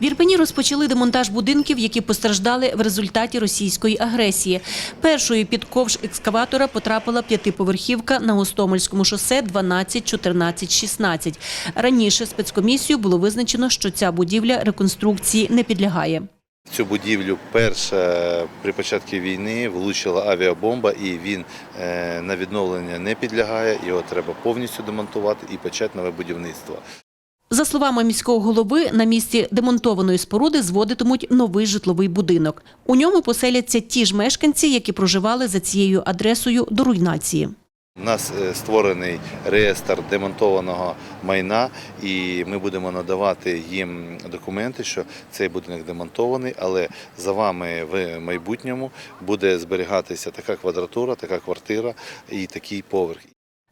В Ірпені розпочали демонтаж будинків, які постраждали в результаті російської агресії. Першою під ковш екскаватора потрапила п'ятиповерхівка на Гостомельському шосе 12, 14, 16. Раніше спецкомісією було визначено, що ця будівля реконструкції не підлягає. Цю будівлю перша при початку війни влучила авіабомба, і він е, на відновлення не підлягає. Його треба повністю демонтувати і почати нове будівництво. За словами міського голови, на місці демонтованої споруди зводитимуть новий житловий будинок. У ньому поселяться ті ж мешканці, які проживали за цією адресою до руйнації. У нас е, створений реєстр демонтованого майна, і ми будемо надавати їм документи, що цей будинок демонтований, але за вами в майбутньому буде зберігатися така квадратура, така квартира і такий поверх.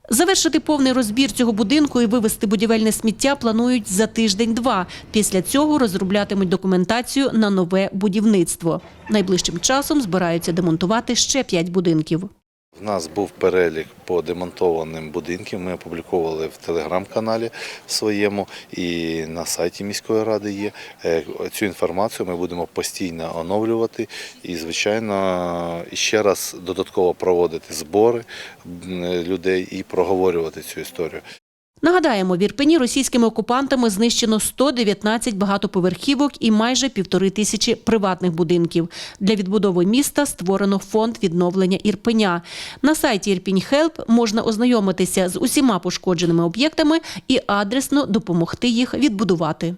Завершити повний розбір цього будинку і вивезти будівельне сміття планують за тиждень-два. Після цього розроблятимуть документацію на нове будівництво. Найближчим часом збираються демонтувати ще п'ять будинків. У нас був перелік по демонтованим будинкам. Ми опублікували в телеграм-каналі своєму і на сайті міської ради є. Е, Цю інформацію ми будемо постійно оновлювати і, звичайно, ще раз додатково проводити збори людей і проговорювати цю історію. Нагадаємо, в Ірпені російськими окупантами знищено 119 багатоповерхівок і майже півтори тисячі приватних будинків. Для відбудови міста створено фонд відновлення Ірпеня. На сайті Ірпінь Хелп можна ознайомитися з усіма пошкодженими об'єктами і адресно допомогти їх відбудувати.